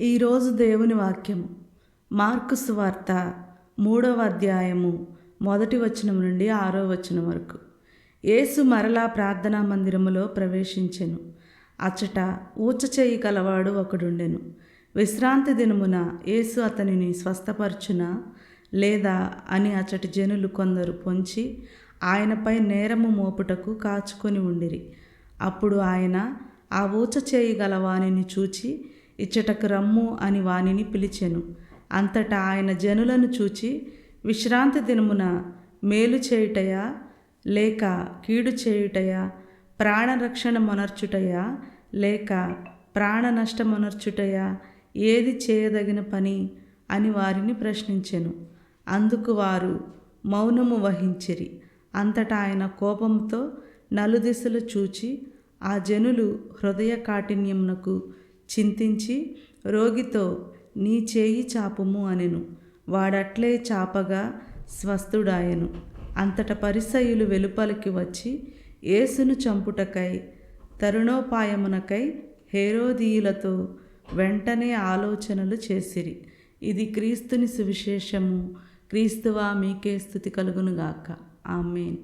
ఈరోజు దేవుని వాక్యము. మార్కు సువార్త మూడవ అధ్యాయము మొదటి వచనం నుండి ఆరో వచనం వరకు. యేసు మరలా ప్రార్థనా మందిరములో ప్రవేశించెను. అచ్చట ఊచ చేయి కలవాడు ఒకడుండెను. విశ్రాంతి దినమున యేసు అతనిని స్వస్థపరచునా లేదా అని అచ్చటి జనులు కొందరు పొంచి ఆయనపై నేరము మోపుటకు కాచుకొని ఉండిరి. అప్పుడు ఆయన ఆ ఊచ చేయి గలవానిని చూచి ఇచ్చటకు రమ్ము అని వానిని పిలిచెను. అంతటా ఆయన జనులను చూచి విశ్రాంతి దినమున మేలు చేయుటయా? లేక కీడు చేయుటయా? ప్రాణరక్షణ మొనర్చుటయా? లేక ప్రాణ నష్టమొనర్చుటయా ఏది చేయదగిన పని? అని వారిని ప్రశ్నించెను. అందుకు వారు మౌనము వహించిరి. అంతటా ఆయన కోపంతో నలుదిశలు చూచి ఆ జనులు హృదయ కాఠిన్యమునకు చింతించి రోగితో నీ చేయి చాపుము అనెను. వాడట్లే చాపగా స్వస్థుడాయెను. అంతట పరిసయులు వెలుపలికి వచ్చి యేసును చంపుటకై తరుణోపాయమునకై హేరోదీయులతో వెంటనే ఆలోచనలు చేసిరి. ఇది క్రీస్తుని సువిశేషము. క్రీస్తువా మీకే స్థుతి కలుగునుగాక. ఆమెన్.